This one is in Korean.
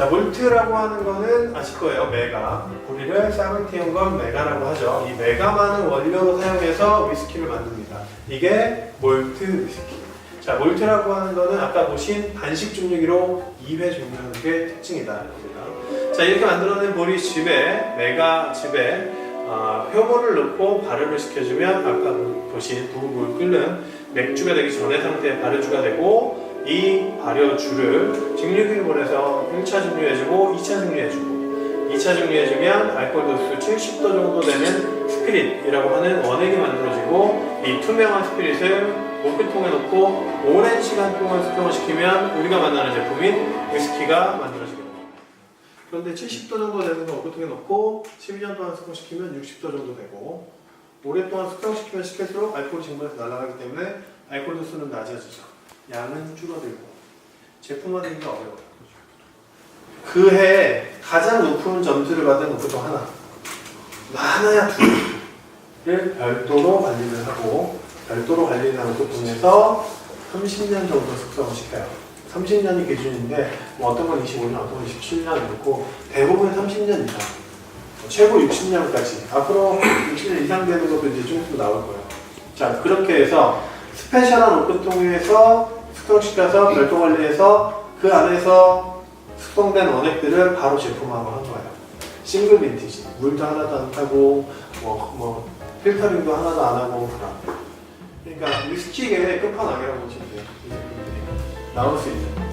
자, 몰트라고 하는 거는 아실 거예요. 메가. 우리를 쌀을 띄운 건 메가라고 하죠. 이 메가만을 원료로 사용해서 위스키를 만듭니다. 이게 몰트 위스키. 자, 몰트라고 하는 거는 아까 보신 반식 중류기로 2회 중류하는 게 특징이다. 자, 이렇게 만들어낸 보리 즙에, 메가 즙에 어, 효모를 넣고 발효를 시켜주면 아까 보신 부글부글 끓는 맥주가 되기 전의 상태의 발효주가 되고 이 발효주를 보내서 1차 증류해주고 2차 증류해주고 2차 증류해주면 알코올 도수 70도 정도 되는 스피릿이라고 하는 원액이 만들어지고 이 투명한 스피릿을 목욕통에 넣고 오랜 시간 동안 숙성을 시키면 우리가 만나는 제품인 위스키가 만들어지게 됩니다. 그런데 70도 정도 되는 거 목욕통에 넣고 12년 동안 숙성시키면 60도 정도 되고 오랫동안 숙성시키면 시킬수록 알코올 증발해서 날아가기 때문에 알코올 도수는 낮아지죠. 양은 줄어들고 제품화되기가 어려워요. 그 해에 가장 높은 점수를 받은 오프통 하나, 많아야 둘을 별도로 관리를 하고 별도로 관리를 하는 오프통에서 30년 정도 숙성을 시켜요. 30년이 기준인데 뭐 어떤 건 25년, 어떤 건 27년 이렇고 대부분 30년 이상. 최고 60년까지. 앞으로 60년 이상 되는 것도 이제 좀 있으면 나올 거예요. 자, 그렇게 해서 스페셜한 오픈통에서 숙성시켜서 별도 관리해서 그 안에서 숙성된 원액들을 바로 제품화한 거예요. 싱글 빈티지. 물도 하나도 안 타고, 뭐, 뭐, 필터링도 하나도 안 하고, 그런. 그러니까 위스키의 끝판왕이라고 보시면 돼요. 이 제품들이. 나올 수 있는.